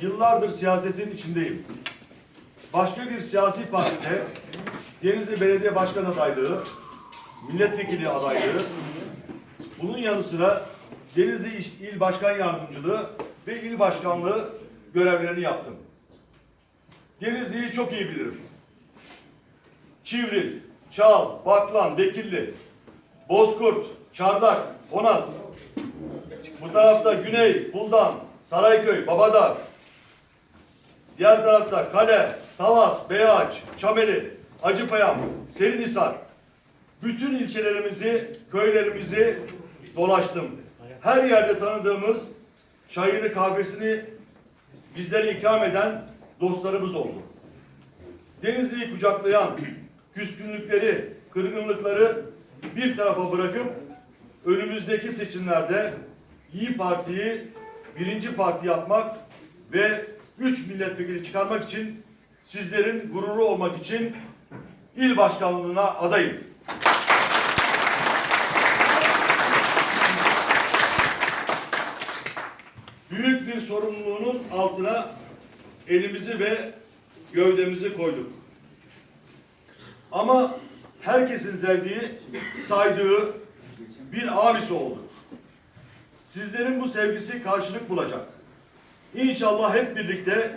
yıllardır siyasetin içindeyim. Başka bir siyasi partide Denizli Belediye Başkan adaylığı, milletvekili adaylığı, bunun yanı sıra Denizli İl Başkan Yardımcılığı ve İl Başkanlığı görevlerini yaptım. Denizli'yi çok iyi bilirim. Çivril, Çal, Baklan, Bekirli, Bozkurt, Çardak, Honaz. Bu tarafta Güney, Buldan, Sarayköy, Babadağ. Diğer tarafta Kale, Tavas, Beyağaç, Çameli, Acıpayam, Serinhisar. Bütün ilçelerimizi, köylerimizi dolaştım. Her yerde tanıdığımız çayını, kahvesini bizlere ikram eden dostlarımız oldu. Denizli'yi kucaklayan küskünlükleri, kırgınlıkları bir tarafa bırakıp önümüzdeki seçimlerde İyi Parti'yi birinci parti yapmak ve üç milletvekili çıkarmak için sizlerin gururu olmak için il başkanlığına adayım. Büyük bir sorumluluğunun altına elimizi ve gövdemizi koyduk. Ama herkesin sevdiği, saydığı bir abisi oldu. Sizlerin bu sevgisi karşılık bulacak. İnşallah hep birlikte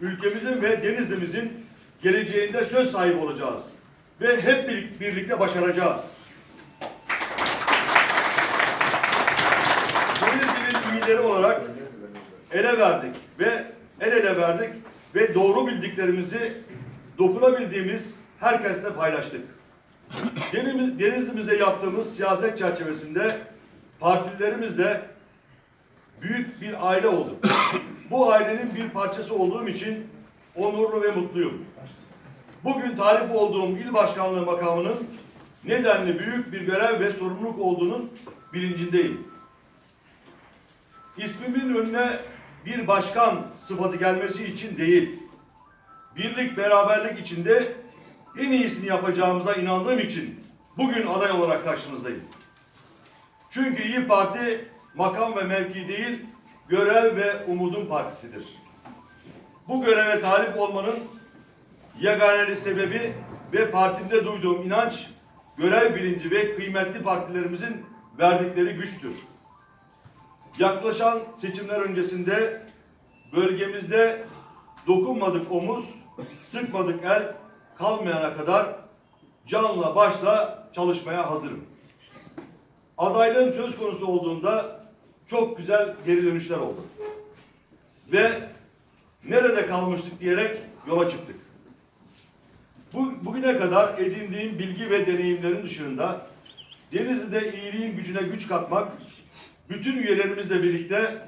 ülkemizin ve Denizli'mizin geleceğinde söz sahibi olacağız. Ve hep bir- birlikte başaracağız. Denizli'nin iyileri olarak ele verdik ve el ele verdik ve doğru bildiklerimizi dokunabildiğimiz herkesle paylaştık. Deniz- Denizli'mizde yaptığımız siyaset çerçevesinde partililerimizle büyük bir aile olduk. Bu ailenin bir parçası olduğum için onurlu ve mutluyum. Bugün talip olduğum il başkanlığı makamının nedenli büyük bir görev ve sorumluluk olduğunun bilincindeyim. İsmimin önüne bir başkan sıfatı gelmesi için değil, birlik beraberlik içinde en iyisini yapacağımıza inandığım için bugün aday olarak karşınızdayım. Çünkü İyi Parti makam ve mevki değil, görev ve umudun partisidir. Bu göreve talip olmanın yegane sebebi ve partimde duyduğum inanç, görev bilinci ve kıymetli partilerimizin verdikleri güçtür. Yaklaşan seçimler öncesinde bölgemizde dokunmadık omuz, sıkmadık el kalmayana kadar canla başla çalışmaya hazırım. Adaylığım söz konusu olduğunda çok güzel geri dönüşler oldu. Ve nerede kalmıştık diyerek yola çıktık. Bu, bugüne kadar edindiğim bilgi ve deneyimlerin dışında Denizli'de iyiliğin gücüne güç katmak, bütün üyelerimizle birlikte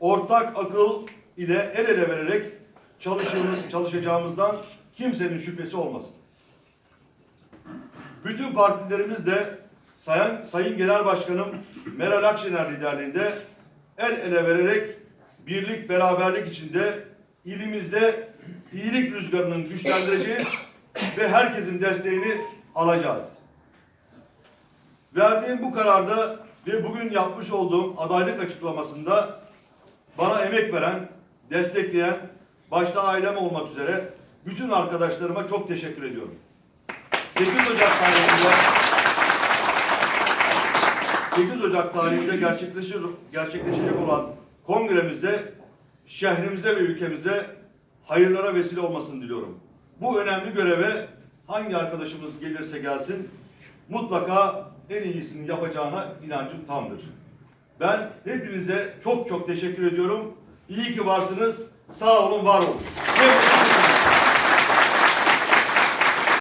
ortak akıl ile el ele vererek çalışığımız, çalışacağımızdan kimsenin şüphesi olmasın. Bütün partilerimiz de Sayın, Sayın Genel Başkanım Meral Akşener liderliğinde el ele vererek birlik beraberlik içinde ilimizde iyilik rüzgarının güçlendireceğiz ve herkesin desteğini alacağız. Verdiğim bu kararda ve bugün yapmış olduğum adaylık açıklamasında bana emek veren, destekleyen, başta ailem olmak üzere bütün arkadaşlarıma çok teşekkür ediyorum. 8 Ocak tarihinde 8 Ocak tarihinde gerçekleşecek olan kongremizde şehrimize ve ülkemize hayırlara vesile olmasını diliyorum. Bu önemli göreve hangi arkadaşımız gelirse gelsin mutlaka en iyisini yapacağına inancım tamdır. Ben hepinize çok çok teşekkür ediyorum. İyi ki varsınız. Sağ olun, var olun.